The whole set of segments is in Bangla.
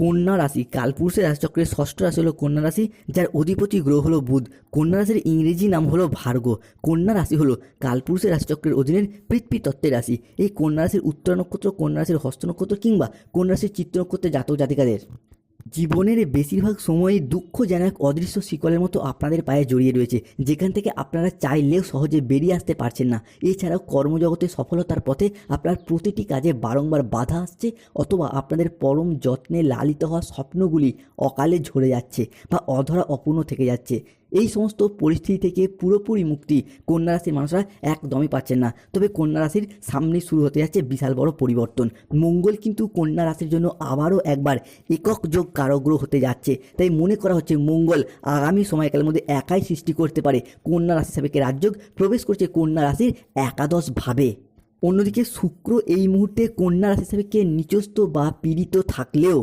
কন্যা রাশি। কালপুরুষের রাশিচক্রের ষষ্ঠ রাশি হলো কন্যা রাশি, যার অধিপতি গ্রহ হলো বুধ। কন্যা রাশির ইংরেজি নাম হলো ভার্গ কন্যা রাশি হলো কালপুরুষের রাশিচক্রের অধীনের পৃথ্বী তত্ত্বের রাশি। এই কন্যা রাশির উত্তর নক্ষত্র, কন্যা রাশির হস্ত নক্ষত্র কিংবা কন্যা রাশির চিত্র নক্ষত্রের জাতক জাতিকাদের। জীবনের বেশিরভাগ সময়ই দুঃখ যেন এক অদৃশ্য শিকলের মতো আপনাদের পায়ে জড়িয়ে রয়েছে, যেখান থেকে আপনারা চাইলেও সহজে বেরিয়ে আসতে পারছেন না। এছাড়াও কর্মজগতে সফলতার পথে আপনার প্রতিটি কাজে বারংবার বাধা আসছে অথবা আপনাদের পরম যত্নে লালিত হওয়া স্বপ্নগুলি অকালে ঝরে যাচ্ছে বা অধরা অপূর্ণ থেকে যাচ্ছে। এই সমস্ত পরিস্থিতি থেকে পুরোপুরি মুক্তি কন্যা রাশির মানুষরা একদমই পাচ্ছেন না। তবে কন্যা রাশির সামনে শুরু হতে যাচ্ছে বিশাল বড় পরিবর্তন। মঙ্গল কিন্তু কন্যা রাশির জন্য আবারও একবার একক যোগ কারগ্রহ হতে যাচ্ছে। তাই মনে করা হচ্ছে মঙ্গল আগামী সময়কালের মধ্যে একাই সৃষ্টি করতে পারে। কন্যা রাশি সাপেক্ষে রাজযোগ প্রবেশ করছে কন্যা রাশির একাদশ ভাবে অন্যদিকে শুক্র এই মুহূর্তে কন্যা রাশি সাপেক্ষে নিচস্থ বা পীড়িত থাকলেও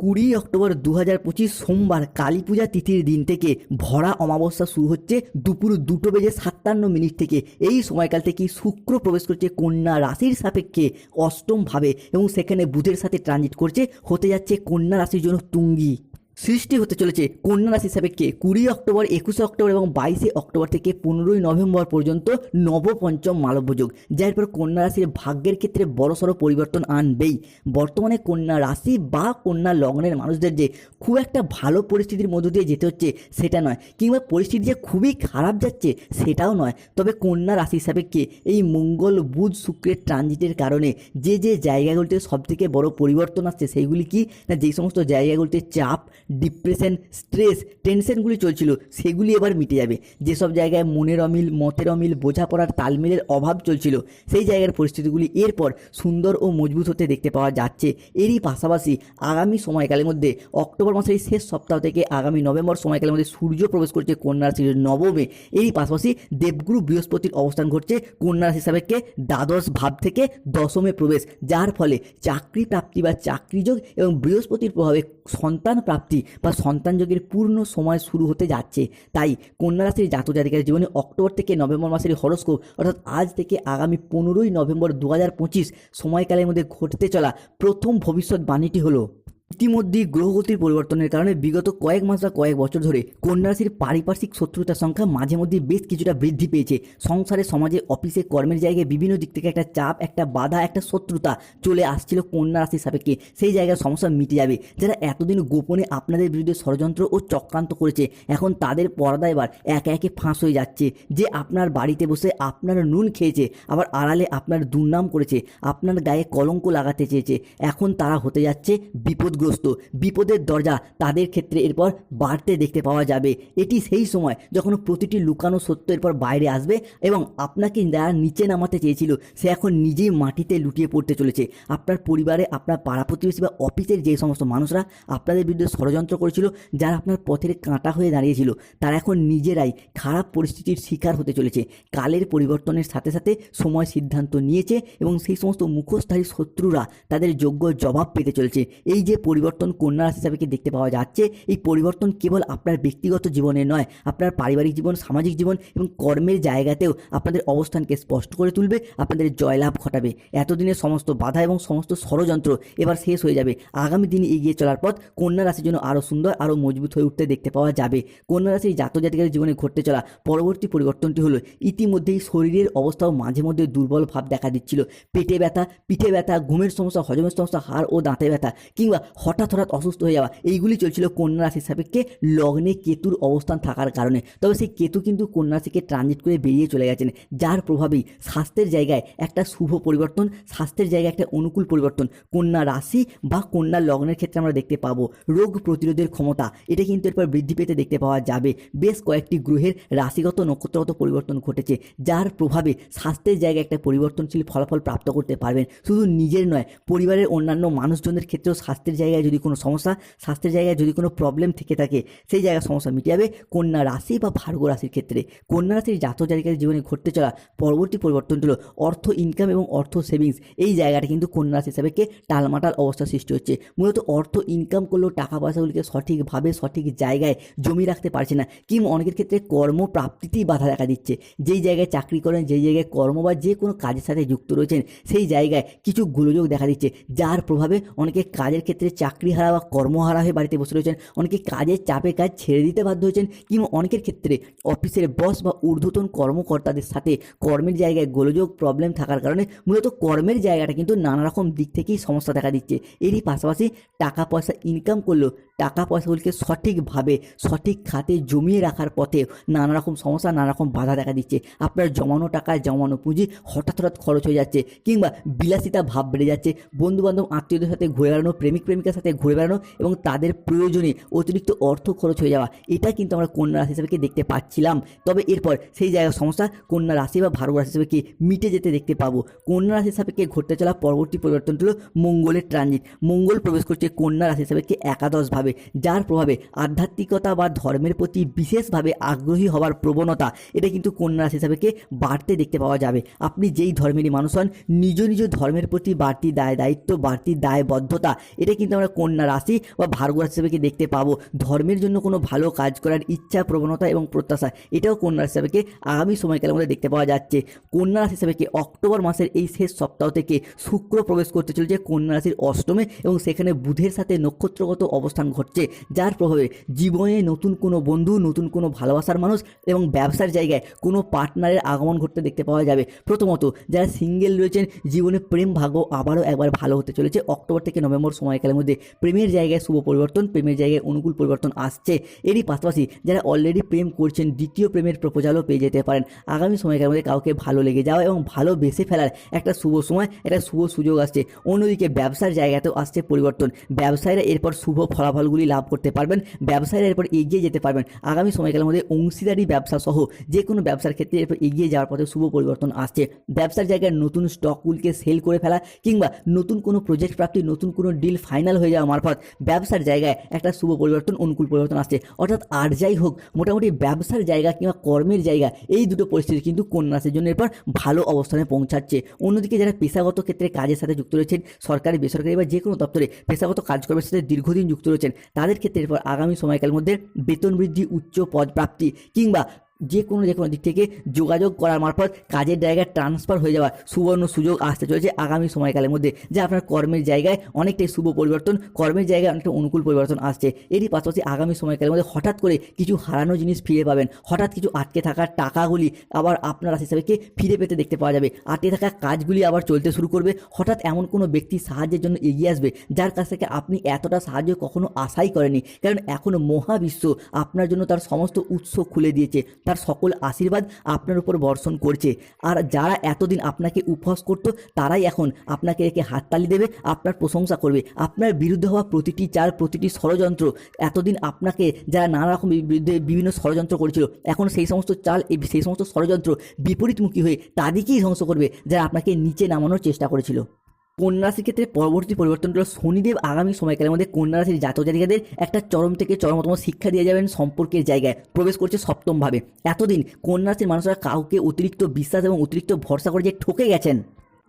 কুড়ি অক্টোবর দু হাজার পঁচিশ সোমবার কালী পূজা তিথির দিন থেকে ভরা অমাবস্যা শুরু হচ্ছে দুপুর দুটো বেজে সাতান্ন মিনিট থেকে। এই সময়কাল থেকে শুক্র প্রবেশ করছে কন্যা রাশির সাপেক্ষে অষ্টমভাবে এবং সেখানে বুধের সাথে ট্রানজিট করছে, হতে যাচ্ছে কন্যা রাশির জন্য তুঙ্গি। সৃষ্টি হতে চলেছে কন্যা রাশি সাপেক্ষে কুড়ি অক্টোবর, একুশে অক্টোবর এবং বাইশে অক্টোবর থেকে পনেরোই নভেম্বর পর্যন্ত নবপঞ্চম মালব্যযোগ যার পর কন্যা রাশির ভাগ্যের ক্ষেত্রে বড়সড় পরিবর্তন আনবেই। বর্তমানে কন্যা রাশি বা কন্যা লগ্নের মানুষদের যে খুব একটা ভালো পরিস্থিতির মধ্য দিয়ে যেতে হচ্ছে সেটা নয়, কিংবা পরিস্থিতি যে খুবই খারাপ যাচ্ছে সেটাও নয়। তবে কন্যা রাশি সাপেক্ষে এই মঙ্গল, বুধ, শুক্রের ট্রানজিটের কারণে যে যে জায়গাগুলিতে সবথেকে বড় পরিবর্তন আসছে সেইগুলি কি? না যেই সমস্ত জায়গাগুলিতে চাপ ডিপ্রেশন স্ট্রেস টেনশনগুলি চলছিল, সেগুলি এবার মিটে যাবে। যেসব জায়গায় মনের অমিল, মতের অমিল, বোঝাপড়ার তালমিলের অভাব চলছিল, সেই জায়গার পরিস্থিতিগুলি এরপর সুন্দর ও মজবুত হতে দেখতে পাওয়া যাচ্ছে। এরই পাশাপাশি আগামী সময়কালের মধ্যে অক্টোবর মাসের শেষ সপ্তাহ থেকে আগামী নভেম্বর সময়কালের মধ্যে সূর্য প্রবেশ করছে কন্যা রাশির নবমে। এরই পাশাপাশি দেবগুরু বৃহস্পতির অবস্থান ঘটছে কন্যা রাশি সাপেক্ষে দ্বাদশ ভাব থেকে দশমে প্রবেশ, যার ফলে চাকরি প্রাপ্তি বা চাকরিযোগ এবং বৃহস্পতির প্রভাবে সন্তান প্রাপ্তি বা সন্তান যোগের পূর্ণ সময় শুরু হতে যাচ্ছে। তাই কন্যা রাশির জাতক জাতিকার জীবনে অক্টোবর থেকে নভেম্বর মাসের হরস্কোপ, অর্থাৎ আজ থেকে আগামী পনেরোই নভেম্বর দু হাজার পঁচিশ সময়কালের মধ্যে ঘটতে চলা প্রথম ভবিষ্যৎ বাণীটি হলো ইতিমধ্যেই গ্রহগতির পরিবর্তনের কারণে বিগত কয়েক মাস বা কয়েক বছর ধরে কন্যা রাশির পারিপার্শ্বিক শত্রুতার সংখ্যা মাঝে মধ্যে বেশ কিছুটা বৃদ্ধি পেয়েছে। সংসারে, সমাজে, অফিসে, কর্মের জায়গায় বিভিন্ন দিক থেকে একটা চাপ, একটা বাধা, একটা শত্রুতা চলে আসছিল কন্যা রাশির সাপেক্ষে। সেই জায়গার সমস্যা মিটে যাবে। যারা এতদিন গোপনে আপনাদের বিরুদ্ধে ষড়যন্ত্র ও চক্রান্ত করেছে, এখন তাদের পর্দা এবার একে একে ফাঁস হয়ে যাচ্ছে। যে আপনার বাড়িতে বসে আপনার নুন খেয়েছে, আবার আড়ালে আপনার দুর্নাম করেছে, আপনার গায়ে কলঙ্ক লাগাতে চেয়েছে, এখন তারা হতে যাচ্ছে বিপদগ্রস্ত বিপদের দরজা তাদের ক্ষেত্রে এরপর বাড়তে দেখতে পাওয়া যাবে। এটি সেই সময় যখন প্রতিটি লুকানো সত্য এরপর বাইরে আসবে এবং আপনাকে যারা নিচে নামাতে চেয়েছিল, সে এখন নিজেই মাটিতে লুটিয়ে পড়তে চলেছে। আপনার পরিবারে, আপনার পাড়া প্রতিবেশী বা অফিসের যে সমস্ত মানুষরা আপনাদের বিরুদ্ধে ষড়যন্ত্র করেছিল, যারা আপনার পথের কাঁটা হয়ে দাঁড়িয়েছিল, তারা এখন নিজেরাই খারাপ পরিস্থিতির শিকার হতে চলেছে। কালের পরিবর্তনের সাথে সাথে সময় সিদ্ধান্ত নিয়েছে এবং সেই সমস্ত মুখোশধারী শত্রুরা তাদের যোগ্য জবাব পেতে চলেছে। এই যে পরিবর্তন কন্যা রাশি হিসাবে দেখতে পাওয়া যাচ্ছে? এই পরিবর্তন কেবল আপনার ব্যক্তিগত জীবনে নয়, আপনার পারিবারিক জীবন, সামাজিক জীবন এবং কর্মের জায়গাতেও আপনাদের অবস্থানকে স্পষ্ট করে তুলবে, আপনাদের জয়লাভ ঘটাবে। এতদিনের সমস্ত বাধা এবং সমস্ত ষড়যন্ত্র এবার শেষ হয়ে যাবে। আগামী দিনে এগিয়ে চলার পথ কন্যা রাশির জন্য আরও সুন্দর, আরও মজবুত হয়ে উঠতে দেখতে পাওয়া যাবে। কন্যা রাশির জাতক জাতিকাদের জীবনে ঘটতে চলা পরবর্তী পরিবর্তনটি হলো, ইতিমধ্যেই শরীরের অবস্থাও মাঝে মধ্যে দুর্বল ভাব দেখা দিচ্ছিল। পেটে ব্যথা, পিঠে ব্যথা, ঘুমের সমস্যা, হজমের সমস্যা, হাড় ও দাঁতে ব্যথা কিংবা হঠাৎ হঠাৎ অসুস্থ হয়ে যাওয়া। এইগুলি চলছিল কন্যা রাশির সাপেক্ষে লগ্নে কেতুর অবস্থান থাকার কারণে। তবে সেই কেতু কিন্তু কন্যা রাশিকে ট্রানজিট করে বেরিয়ে চলে গেছেন, যার প্রভাবেই স্বাস্থ্যের জায়গায় একটা শুভ পরিবর্তন, স্বাস্থ্যের জায়গায় একটা অনুকূল পরিবর্তন কন্যা রাশি বা কন্যা লগ্নের ক্ষেত্রে আমরা দেখতে পাবো। রোগ প্রতিরোধের ক্ষমতা, এটা কিন্তু এরপর বৃদ্ধি পেতে দেখতে পাওয়া যাবে। বেশ কয়েকটি গ্রহের রাশিগত নক্ষত্রগত পরিবর্তন ঘটেছে, যার প্রভাবে স্বাস্থ্যের জায়গায় একটা পরিবর্তনশীল ফলাফল প্রাপ্ত করতে পারবেন। শুধু নিজের নয়, পরিবারের অন্যান্য মানুষজনদের ক্ষেত্রেও স্বাস্থ্যের জায়গায় যদি কোনো সমস্যা, স্বাস্থ্যের জায়গায় যদি কোনো প্রবলেম থেকে থাকে, সেই জায়গায় সমস্যা মিটে যাবে। কন্যা রাশি বা ভার্গ রাশির ক্ষেত্রে, কন্যা রাশির জাতক জাতিকাদের জীবনে ঘটতে চলা পরবর্তী পরিবর্তন হলো অর্থ ইনকাম এবং অর্থ সেভিংস এই জায়গাটা কিন্তু কন্যা রাশি হিসাবে টালমাটাল অবস্থা সৃষ্টি হচ্ছে। মূলত অর্থ ইনকাম করলেও টাকা পয়সাগুলিকে সঠিকভাবে, সঠিক জায়গায় জমি রাখতে পারছে না, কিংবা অনেকের ক্ষেত্রে কর্মপ্রাপ্তিতেই বাধা দেখা দিচ্ছে। যেই জায়গায় চাকরি করেন, যেই জায়গায় কর্ম বা যে কোনো কাজের সাথে যুক্ত রয়েছেন, সেই জায়গায় কিছু গোলযোগ দেখা দিচ্ছে, যার প্রভাবে অনেকে কাজের ক্ষেত্রে চাকরি হারা বা কর্মহারা হয়ে বাড়িতে বসে রয়েছেন, অনেকে কাজের চাপে কাজ ছেড়ে দিতে বাধ্য হয়েছেন কিংবা অনেকের ক্ষেত্রে অফিসের বস বা ঊর্ধ্বতন কর্মকর্তাদের সাথে কর্মের জায়গায় গোলযোগ প্রবলেম থাকার কারণে মূলত কর্মের জায়গাটা কিন্তু নানা রকম দিক থেকেই সমস্যা দেখা দিচ্ছে। এরই পাশাপাশি টাকা পয়সা ইনকাম করলেও টাকা পয়সাগুলিকে সঠিকভাবে, সঠিক খাতে জমিয়ে রাখার পথে নানা রকম সমস্যা নানা রকম বাধা দেখা দিচ্ছে। আপনার জমানো টাকা, জমানো পুঁজি হঠাৎ হঠাৎ খরচ হয়ে যাচ্ছে কিংবা বিলাসিতা ভাব বেড়ে যাচ্ছে। বন্ধু বান্ধব আত্মীয়দের সাথে ঘুরে বেড়ানো প্রেমিক প্রেমিকার সাথে ঘুরে বেড়ানো এবং তাদের প্রয়োজনে অতিরিক্ত অর্থ খরচ হয়ে যাওয়া, এটা কিন্তু আমরা কন্যা রাশি হিসেবে দেখতে পাচ্ছিলাম। তবে এরপর সেই জায়গার সমস্যা, কন্যা রাশি বা ভার্গ রাশি হিসেবে মিটে যেতে দেখতে পাবো। কন্যা রাশি হিসাবে ঘটতে চলা পরবর্তী পরিবর্তন হলো মঙ্গলের ট্রানজিট মঙ্গল প্রবেশ করছে কন্যা রাশি হিসাবে একাদশভাবে, যার প্রভাবে আধ্যাত্মিকতা বা ধর্মের প্রতি বিশেষভাবে আগ্রহী হওয়ার প্রবণতা, এটা কিন্তু কন্যা রাশি হিসাবে বাড়তে দেখতে পাওয়া যাবে। আপনি যেই ধর্মেরই মানুষ হন, নিজ নিজ ধর্মের প্রতি বাড়তি দায় দায়িত্ব বাড়তি দায়বদ্ধতা, এটা কিন্তু আমরা কন্যা রাশি বা ভার্গ রাশি দেখতে পাবো, ধর্মের জন্য কোনো ভালো কাজ করার ইচ্ছা, প্রবণতা এবং প্রত্যাশা, এটাও কন্যা রাশি আগামী সময়কালের মধ্যে দেখতে পাওয়া যাচ্ছে। কন্যা রাশি হিসাবে অক্টোবর মাসের এই শেষ সপ্তাহ থেকে শুক্র প্রবেশ করতে চলেছে কন্যা রাশির অষ্টমে এবং সেখানে বুধের সাথে নক্ষত্রগত অবস্থান ঘটছে, যার প্রভাবে জীবনে নতুন কোনো বন্ধু, নতুন কোনো ভালোবাসার মানুষ এবং ব্যবসার জায়গায় কোনো পার্টনারের আগমন ঘটতে দেখতে পাওয়া যাবে। প্রথমত, যারা সিঙ্গেল রয়েছেন, জীবনে প্রেম ভাগ্য আবারও একবার ভালো হতে চলেছে। অক্টোবর থেকে নভেম্বর সময়কালের মধ্যে প্রেমের জায়গায় শুভ পরিবর্তন, প্রেমের জায়গায় অনুকূল পরিবর্তন আসছে। এরই পাশাপাশি যারা অলরেডি প্রেম করছেন, দ্বিতীয় প্রেমের প্রপোজালও পেয়ে যেতে পারেন। আগামী সময়কালের মধ্যে কাউকে ভালো লেগে যাওয়া এবং ভালো বেসে ফেলার একটা শুভ সময়, একটা শুভ সুযোগ আসছে। অন্যদিকে ব্যবসার জায়গাতেও আসছে পরিবর্তন। ব্যবসায়ীরা এরপর শুভ ফলাফলগুলি লাভ করতে পারবেন, ব্যবসায়ীরা এরপর এগিয়ে যেতে পারবেন। আগামী সময়কালের মধ্যে অংশীদারি ব্যবসা সহ যে কোনো ব্যবসার ক্ষেত্রে এরপর এগিয়ে যাওয়ার পথে শুভ পরিবর্তন আসছে। ব্যবসার জায়গায় নতুন স্টকগুলিকে সেল করে ফেলা কিংবা নতুন কোনো প্রজেক্ট প্রাপ্তি, নতুন কোনো ডিল ফাইনাল হয়ে যাওয়া মারফত ব্যবসার জায়গায় একটা শুভ পরিবর্তন, অনুকূল পরিবর্তন আসছে। অর্থাৎ আর যাই হোক, মোটামুটি ব্যবসার জায়গা কিংবা কর্মের জায়গা, এই দুটো পরিস্থিতি কিন্তু কন্যাসের জন্য এরপর ভালো অবস্থানে পৌঁছাচ্ছে। অন্যদিকে যারা পেশাগত ক্ষেত্রে কাজের সাথে যুক্ত রয়েছেন, সরকারি, বেসরকারি বা যে কোনো দপ্তরে পেশাগত কাজকর্মের সাথে দীর্ঘদিন যুক্ত রয়েছেন, তাদের ক্ষেত্রে এরপর আগামী সময়কালের মধ্যে বেতন বৃদ্ধি, উচ্চ পদ প্রাপ্তি কিংবা যে কোনো যে কোনো দিক থেকে যোগাযোগ করার মারফত কাজের জায়গায় ট্রান্সফার হয়ে যাওয়া সুবর্ণ সুযোগ আসতে চলেছে আগামী সময়কালের মধ্যে, যা আপনার কর্মের জায়গায় অনেকটাই শুভ পরিবর্তন, কর্মের জায়গায় অনেকটা অনুকূল পরিবর্তন আসছে। এরই পাশাপাশি আগামী সময়কালের মধ্যে হঠাৎ করে কিছু হারানো জিনিস ফিরে পাবেন। হঠাৎ কিছু আটকে থাকা টাকাগুলি আবার আপনার রাশি হিসাবে ফিরে পেতে দেখতে পাওয়া যাবে। আটকে থাকা কাজগুলি আবার চলতে শুরু করবে। হঠাৎ এমন কোনো ব্যক্তি সাহায্যের জন্য এগিয়ে আসবে, যার কাছ থেকে আপনি এতটা সাহায্য কখনো আশাই করেনি কারণ এখন মহাবিশ্ব আপনার জন্য তার সমস্ত উৎস খুলে দিয়েছে। তার সকল আশীর্বাদ আপনার উপর বর্ষণ করছে। আর যারা এতদিন আপনাকে উপহাস করতো, তারাই এখন আপনাকে রেখে হাততালি দেবে, আপনার প্রশংসা করবে। আপনার বিরুদ্ধে হওয়া প্রতিটি চাল, প্রতিটি ষড়যন্ত্র, এতদিন আপনাকে যারা নানা রকম বিরুদ্ধে বিভিন্ন ষড়যন্ত্র করেছিল, এখন সেই সমস্ত চাল সেই সমস্ত ষড়যন্ত্র বিপরীতমুখী হয়ে তাদেরকেই ধ্বংস করবে, যারা আপনাকে নিচে নামানোর চেষ্টা করেছিল। কন্যা রাশির ক্ষেত্রে পরবর্তী পরিবর্তন হল শনিদেব আগামী সময়কালের মধ্যে কন্যা রাশির জাতক জাতিকাদের একটা চরম থেকে চরমতম শিক্ষা দিয়ে যাবেন সম্পর্কের জায়গায়। প্রবেশ করছে সপ্তমভাবে। এতদিন কন্যা রাশির মানুষরা কাউকে অতিরিক্ত বিশ্বাস এবং অতিরিক্ত ভরসা করে যে ঠকে গেছেন।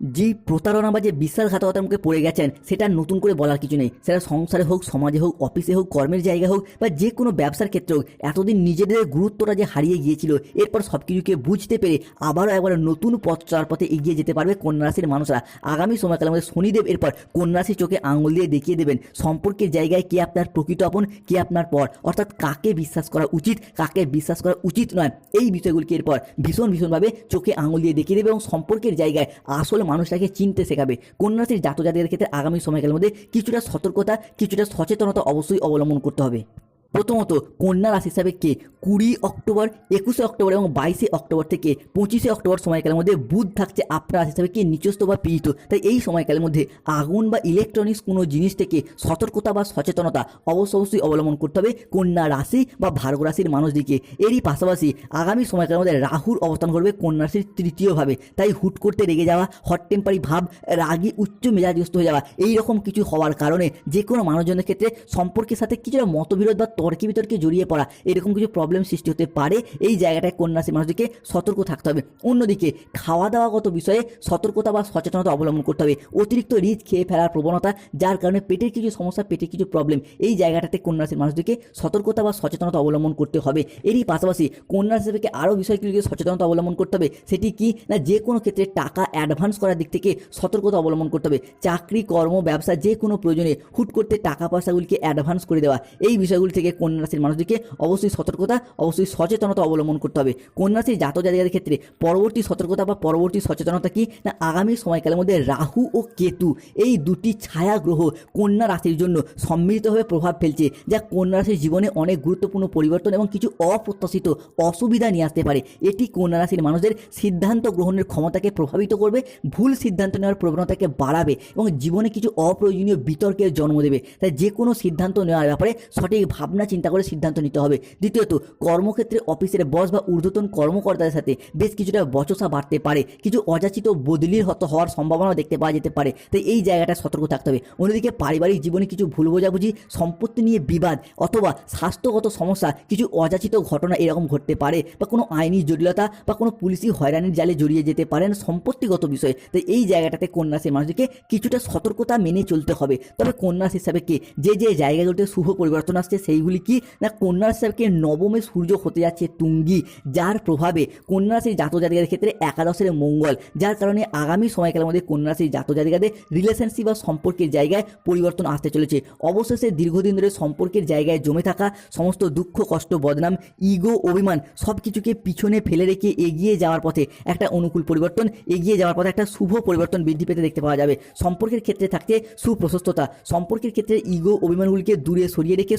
যেই প্রতারণা বা যে বিশ্বাসঘাতকতার মুখে পড়ে গেছেন, সেটা নতুন করে বলার কিছু নেই। সেটা সংসারে হোক, সমাজে হোক, অফিসে হোক, কর্মের জায়গায় হোক বা যে কোনো ব্যবসার ক্ষেত্রে হোক, এতদিন নিজেদের গুরুত্বটা যে হারিয়ে গিয়েছিল, এরপর সব কিছুকে বুঝতে পেরে আবারও একবার নতুন পথ চলার পথে এগিয়ে যেতে পারবে কন্যা রাশির মানুষরা। আগামী সময়কালের মধ্যে শনিদেব এরপর কন্যা রাশির চোখে আঙুল দিয়ে দেখিয়ে দেবেন, সম্পর্কের জায়গায় কে আপনার প্রকৃত আপন, কে আপনার পর। অর্থাৎ কাকে বিশ্বাস করা উচিত, কাকে বিশ্বাস করা উচিত নয়, এই বিষয়গুলিকে এরপর ভীষণ ভীষণভাবে চোখে আঙুল দিয়ে দেখিয়ে দেবে এবং সম্পর্কের জায়গায় আসলে মানুষটাকে চিনতে শেখাবে। কন্যাশ্রীর জাতিকাদের ক্ষেত্রে আগামী সময়কালের মধ্যে কিছুটা সতর্কতা, কিছুটা সচেতনতা অবশ্যই অবলম্বন করতে হবে। প্রথমত কন্যা রাশি কে? কুড়ি অক্টোবর, একুশে অক্টোবর এবং বাইশে অক্টোবর থেকে পঁচিশে অক্টোবর সময়কালের মধ্যে বুধ থাকছে আপনার হিসাবে কে? নিচস্থ বা পীড়িত। তাই এই সময়কালের মধ্যে আগুন বা ইলেকট্রনিক্স কোনো জিনিস থেকে সতর্কতা বা সচেতনতা অবশ্য অবশ্যই অবলম্বন করতে হবে কন্যা রাশি বা ভার্গ রাশির মানুষদিকে এরই পাশাপাশি আগামী সময়কালের মধ্যে রাহুর অবস্থান করবে কন্যা রাশির তৃতীয়ভাবে। তাই হুট করতে রেগে যাওয়া হট টেম্পারি ভাব, রাগী, উচ্চ মেজাজগ্রস্ত হয়ে যাওয়া এই রকম কিছু হওয়ার কারণে যে কোনো মানুষজনের ক্ষেত্রে সম্পর্কের সাথে কিছুটা মতবিরোধ বা তর্কে বিতর্কে জড়িয়ে পড়া, এরকম কিছু প্রবলেম সৃষ্টি হতে পারে, এই জায়গাটায় কন্যাশ্রী মানুষদেরকে সতর্ক থাকতে হবে। অন্যদিকে খাওয়া দাওয়াগত বিষয়ে সতর্কতা বা সচেতনতা অবলম্বন করতে হবে। অতিরিক্ত রিচ খেয়ে ফেলার প্রবণতা, যার কারণে পেটের কিছু সমস্যা পেটের কিছু প্রবলেম এই জায়গাটাতে কন্যা রাশির মানুষদেরকে সতর্কতা বা সচেতনতা অবলম্বন করতে হবে। এরই পাশাপাশি কন্যা রাশি থেকে আরও বিষয়গুলিকে সচেতনতা অবলম্বন করতে হবে। সেটি কি না যে কোনো ক্ষেত্রে টাকা অ্যাডভান্স করার দিক থেকে সতর্কতা অবলম্বন করতে হবে। চাকরি, কর্ম, ব্যবসা যে কোনো প্রয়োজনে হুট করতে টাকা পয়সাগুলিকে অ্যাডভান্স করে দেওয়া, এই বিষয়গুলি থেকে কন্যা রাশির মানুষদেরকে অবশ্যই সতর্কতা, অবশ্যই সচেতনতা অবলম্বন করতে হবে। কন্যা রাশির জাতক জাতিকাদের ক্ষেত্রে পরবর্তী সতর্কতা বা পরবর্তী সচেতনতা কি? না, আগামী সময়কালের মধ্যে রাহু ও কেতু, এই দুটি ছায়া গ্রহ কন্যা রাশির জন্য সম্মিলিতভাবে প্রভাব ফেলছে, যা কন্যা রাশির জীবনে অনেক গুরুত্বপূর্ণ পরিবর্তন এবং কিছু অপ্রত্যাশিত অসুবিধা নিয়ে আসতে পারে। এটি কন্যা রাশির মানুষদের সিদ্ধান্ত গ্রহণের ক্ষমতাকে প্রভাবিত করবে, ভুল সিদ্ধান্ত নেওয়ার প্রবণতাকে বাড়াবে এবং জীবনে কিছু অপ্রয়োজনীয় বিতর্কের জন্ম দেবে। তাই যে কোনো সিদ্ধান্ত নেওয়ার ব্যাপারে সঠিক ভাবনা চিন্তা করে সিদ্ধান্ত নিতে হবে। দ্বিতীয়ত, কর্মক্ষেত্রে অফিসের বস বা ঊর্ধ্বতন কর্মকর্তাদের সাথে বেশ কিছুটা বচসা বাড়তে পারে। কিছু অযাচিত বদলির হত হওয়ার সম্ভাবনাও দেখতে পাওয়া যেতে পারে। তাই এই জায়গাটা সতর্ক থাকতে হবে। অন্যদিকে, পারিবারিক জীবনে কিছু ভুল বোঝাবুঝি, সম্পত্তি নিয়ে বিবাদ অথবা স্বাস্থ্যগত সমস্যা, কিছু অযাচিত ঘটনা এরকম ঘটতে পারে বা কোনো আইনি জটিলতা বা কোনো পুলিশি হয়রানির জালে জড়িয়ে যেতে পারেন সম্পত্তিগত বিষয়ে। তাই এই জায়গাটাতে কন্যাশ্রী মানুষকে কিছুটা সতর্কতা মেনে চলতে হবে। তবে কন্যাশ্রী হিসাবে কি? যে যে জায়গাগুলোতে শুভ পরিবর্তন আসছে, সেইগুলি কি, না কন্যা হিসাবে নবমে সূর্য হতে যাচ্ছে তুঙ্গি, যার প্রভাবে কন্যাশ্রী জাতক জাতিকাদের ক্ষেত্রে একাদশের মঙ্গল, যার কারণে আগামী সময়কালের মধ্যে কন্যাশ্রী জাতক জাতিকাদের রিলেশনশিপ বা সম্পর্কের জায়গায় পরিবর্তন আসতে চলেছে। অবশেষে দীর্ঘদিন ধরে সম্পর্কের জায়গায় জমে থাকা সমস্ত দুঃখ, কষ্ট, বদনাম ইগো অভিমান সব কিছুকে পিছনে ফেলে রেখে এগিয়ে যাওয়ার পথে একটা অনুকূল পরিবর্তন, এগিয়ে যাওয়ার পথে একটা শুভ পরিবর্তন বৃদ্ধি পেতে দেখতে পাওয়া যাবে। সম্পর্কের ক্ষেত্রে থাকছে সুপ্রশস্ততা। সম্পর্কের ক্ষেত্রে ইগো অভিমানগুলিকে দূরে সরিয়ে রেখে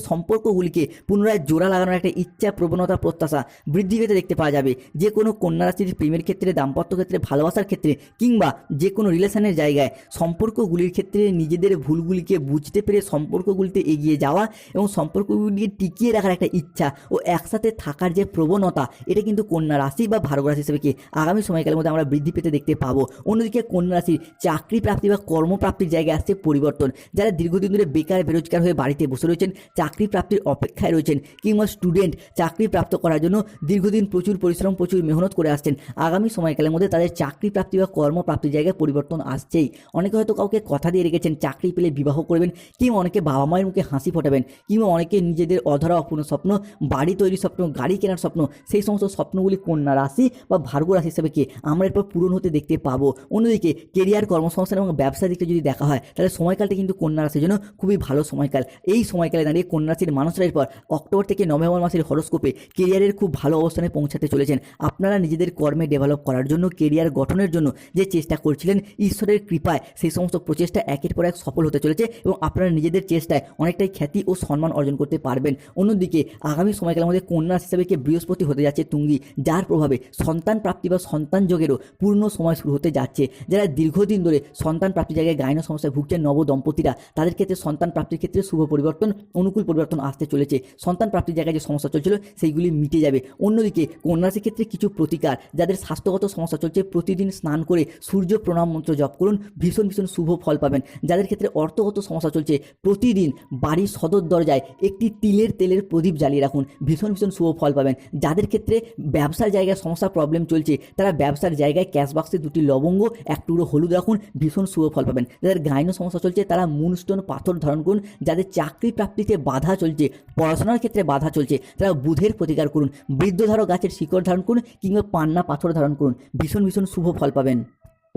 সম্পর্কগুলিকে পুনরায় জোড়া লাগানোর একটা ইচ্ছা, প্রবণতা, প্রত্যাশা বৃদ্ধি পেতে দেখতে পাওয়া যাবে। যে কোনো কন্যা রাশির প্রেমের ক্ষেত্রে, দাম্পত্য ক্ষেত্রে, ভালোবাসার ক্ষেত্রে কিংবা যে কোনো রিলেশনের জায়গায় সম্পর্কগুলির ক্ষেত্রে নিজেদের ভুলগুলিকে বুঝতে পেরে সম্পর্কগুলিতে এগিয়ে যাওয়া এবং সম্পর্কগুলিকে টিকিয়ে রাখার একটা ইচ্ছা ও একসাথে থাকার যে প্রবণতা, এটা কিন্তু কন্যা রাশি বা ভার্গ রাশি হিসেবে কি আগামী সময়কালের মধ্যে আমরা বৃদ্ধি পেতে দেখতে পাবো। অন্যদিকে কন্যা রাশির চাকরি প্রাপ্তি বা কর্মপ্রাপ্তির জায়গায় আসছে পরিবর্তন। যারা দীর্ঘদিন ধরে বেকার, বেরোজগার হয়ে বাড়িতে বসে রয়েছেন, চাকরি প্রাপ্তির অপেক্ষায় রয়েছেন। কিংবা স্টুডেন্ট চাকরি প্রাপ্ত করার জন্য দীর্ঘদিন প্রচুর পরিশ্রম, প্রচুর মেহনত করে আসছেন। আগামী সময়কালের মধ্যে তাদের চাকরি প্রাপ্তি বা কর্মপ্রাপ্তির জায়গায় পরিবর্তন আসছেই। অনেকে হয়তো কাউকে কথা দিয়ে রেখেছেন, চাকরি পেলে বিবাহ করবেন, কিংবা অনেকে বাবা মায়ের মুখে হাসি ফোটাবেন, কিংবা অনেকে নিজেদের অধরা অপূর্ণ স্বপ্ন, বাড়ি তৈরির স্বপ্ন, গাড়ি কেনার স্বপ্ন, সেই সমস্ত স্বপ্নগুলি কন্যা রাশি বা ভার্গ রাশি হিসেবে কি আমরা এরপর পূরণ হতে দেখতে পাবো। অন্যদিকে কেরিয়ার, কর্মসংস্থান এবং ব্যবসা দিকটা যদি দেখা হয়, তাহলে সময়কালটা কিন্তু কন্যা রাশির জন্য খুবই ভালো সময়কাল। এই সময়কালে দাঁড়িয়ে কন্যা রাশির মানুষরা এরপর অক্টোবর থেকে নভেম্বর মাসের হরস্কোপে কেরিয়ারের খুব ভালো অবস্থানে পৌঁছাতে চলেছেন। আপনারা নিজেদের কর্মে ডেভেলপ করার জন্য, কেরিয়ার গঠনের জন্য যে চেষ্টা করছিলেন, ঈশ্বরের কৃপায় সেই সমস্ত প্রচেষ্টা একের পর এক সফল হতে চলেছে এবং আপনারা নিজেদের চেষ্টায় অনেকটাই খ্যাতি ও সম্মান অর্জন করতে পারবেন। অন্যদিকে, আগামী সময়কালের মধ্যে কন্যা হিসেবে কে বৃহস্পতি হতে যাচ্ছে তুঙ্গি, যার প্রভাবে সন্তান প্রাপ্তি বা সন্তান যোগেরও পূর্ণ সময় শুরু হতে যাচ্ছে। যারা দীর্ঘদিন ধরে সন্তান প্রাপ্তির জায়গায় গায়ন সমস্যায় ভুগছেন নব দম্পতিরা তাদের ক্ষেত্রে সন্তান প্রাপ্তির ক্ষেত্রে শুভ পরিবর্তন, অনুকূল পরিবর্তন আসতে চলেছে। সন্তান প্রাপ্তির জায়গায় যে সমস্যা চলছিল, সেইগুলি মিটে যাবে। অন্যদিকে কন্যা ক্ষেত্রে কিছু প্রতিকার, যাদের স্বাস্থ্যগত সমস্যা চলছে, প্রতিদিন স্নান করে সূর্য প্রণাম মন্ত্র জপ করুন, ভীষণ ভীষণ শুভ ফল পাবেন। যাদের ক্ষেত্রে অর্থগত সমস্যা চলছে, প্রতিদিন বাড়ির সদর দরজায় একটি তিলের তেলের প্রদীপ জ্বালিয়ে রাখুন, ভীষণ ভীষণ শুভ ফল পাবেন। যাদের ক্ষেত্রে ব্যবসার জায়গায় সমস্যা প্রবলেম চলছে, তারা ব্যবসার জায়গায় ক্যাশ বাক্সে দুটি লবঙ্গ, এক টুকরো হলুদ রাখুন, ভীষণ শুভ ফল পাবেন। যাদের গাইন সমস্যা চলছে, তারা মুনস্টোন পাথর ধারণ করুন, যাদের চাকরি প্রাপ্তিতে বাধা চলছে পড়াশোনার ক্ষেত্রে বাধা চলছে, তারা বুধের প্রতিকার করুন। বৃদ্ধধারক গাছের শিকড় ধারণ করুন কিংবা পান্না পাথর ধারণ করুন। ভীষণ ভীষণ শুভ ফল পাবেন।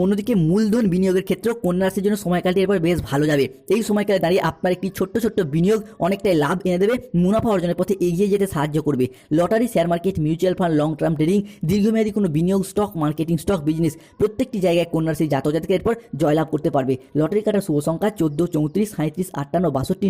অন্যদিকে মূলধন বিনিয়োগের ক্ষেত্রেও কন্যা রাশির জন্য সময়কালটি এরপর বেশ ভালো যাবে। এই সময়কালে দাঁড়িয়ে আপনার একটি ছোট্ট ছোট্ট বিনিয়োগ অনেকটাই লাভ এনে দেবে, মুনাফা অর্জনের পথে এগিয়ে যেতে সাহায্য করবে। Lottery share market mutual fund long term trading দীর্ঘমেয়াদী কোনো বিনিয়োগ স্টক মার্কেটিং স্টক বিজনেস প্রত্যেকটি জায়গায় কন্যা রাশির জাতক জাতিকা এরপর জয়লাভ করতে পারবে। লটারি কাটার শুভ সংখ্যা চোদ্দ, চৌত্রিশ সাঁত্রিশ আটান্ন, বাষট্টি